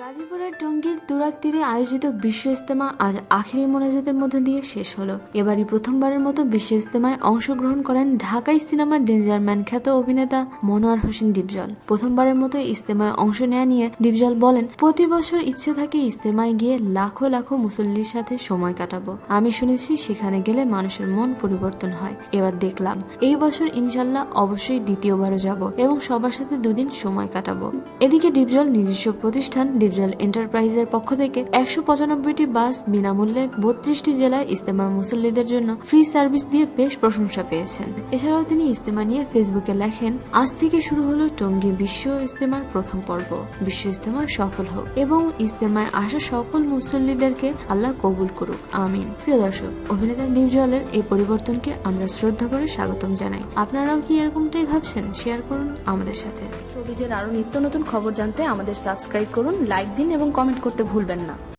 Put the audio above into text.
গাজীপুরের টঙ্গীর তুরাক তীরে আয়োজিত বিশ্ব ইস্তেমা আজ আখেরি মোনাজাতের মধ্য দিয়ে শেষ হলো। এবারই প্রথমবারের মতো বিশ্ব ইস্তেমায় অংশগ্রহণ করেন ঢাকাই সিনেমার ডেঞ্জার ম্যান খ্যাত অভিনেতা মনোয়ার হোসেন ডিপজল। প্রথমবারের মতো ইস্তেমায় অংশ নেওয়া নিয়ে ডিপজল বলেন, প্রতি বছর ইচ্ছে থাকে ইস্তেমায় গিয়ে লাখো লাখো মুসল্লির সাথে সময় কাটাবো। আমি শুনেছি সেখানে গেলে মানুষের মন পরিবর্তন হয়। এবার দেখলাম, এই বছর ইনশাল্লাহ অবশ্যই দ্বিতীয়বারও যাব এবং সবার সাথে দুদিন সময় কাটাবো। এদিকে ডিপজল নিজস্ব প্রতিষ্ঠান ডিপজল এন্টারপ্রাইজের পক্ষ থেকে একশো পঁচানব্বইটি বাস বিনামূল্যে বত্রিশটি জেলায় ইস্তেমার মুসল্লিদের জন্য ফ্রি সার্ভিস দিয়ে বেশ প্রশংসা পেয়েছেন। এছাড়াও তিনি ইস্তেমা নিয়ে ফেসবুকে লেখেন, আজ থেকে শুরু হলো টঙ্গী বিশ্ব ইস্তেমার প্রথম পর্ব। বিশ্ব ইস্তেমা সফল হোক এবং ইস্তেমায় আসা সকল মুসল্লিদেরকে আল্লাহ কবুল করুক। আমিন। প্রিয় দর্শক, অভিনেতা ডিপজলের এই পরিবর্তনকে আমরা শ্রদ্ধা করে স্বাগতম জানাই। আপনারাও কি এরকমটাই ভাবছেন? শেয়ার করুন আমাদের সাথে। শোবিজের আরও নিত্য নতুন খবর জানতে আমাদের সাবস্ক্রাইব করুন লাইক দিন এবং কমেন্ট করতে ভুলবেন না।